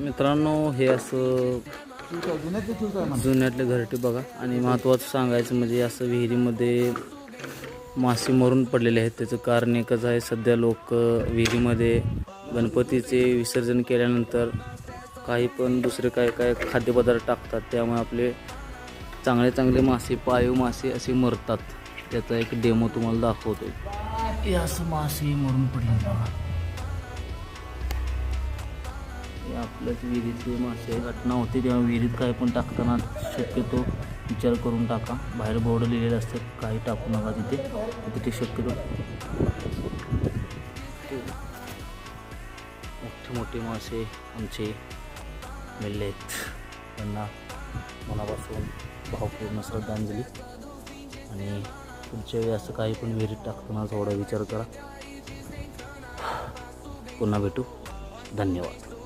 मित्रांनो हे असं जुन्यातले घरटे बघा. आणि महत्त्वाचं सांगायचं म्हणजे असं विहिरीमध्ये मासे मरून पडलेले आहेत. त्याचं कारण एकच आहे सध्या लोक विहिरीमध्ये गणपतीचे विसर्जन केल्यानंतर काही पण दुसरे काय काय खाद्यपदार्थ टाकतात. त्यामुळे आपले चांगले चांगले मासे पाळीव मासे असे मरतात. त्याचा एक डेमो तुम्हाला दाखवतो हे असं मासे मरून पडले बघा आपल्याच विहिरीतले मासे घटना होते तेव्हा विहिरीत काय पण टाकताना शक्यतो विचार करून टाका. बाहेर बोर्ड लिहिलेले असतात काही टाकू नका तिथे. तिथे शक्यतो मोठे मोठे मासे आमचे मेले आहेत. त्यांना मनापासून भावपूर्ण श्रद्धांजली. आणि पुढच्या वेळी असं काही पण विहिरीत टाकताना थोडा विचार करा. पुन्हा भेटू. धन्यवाद.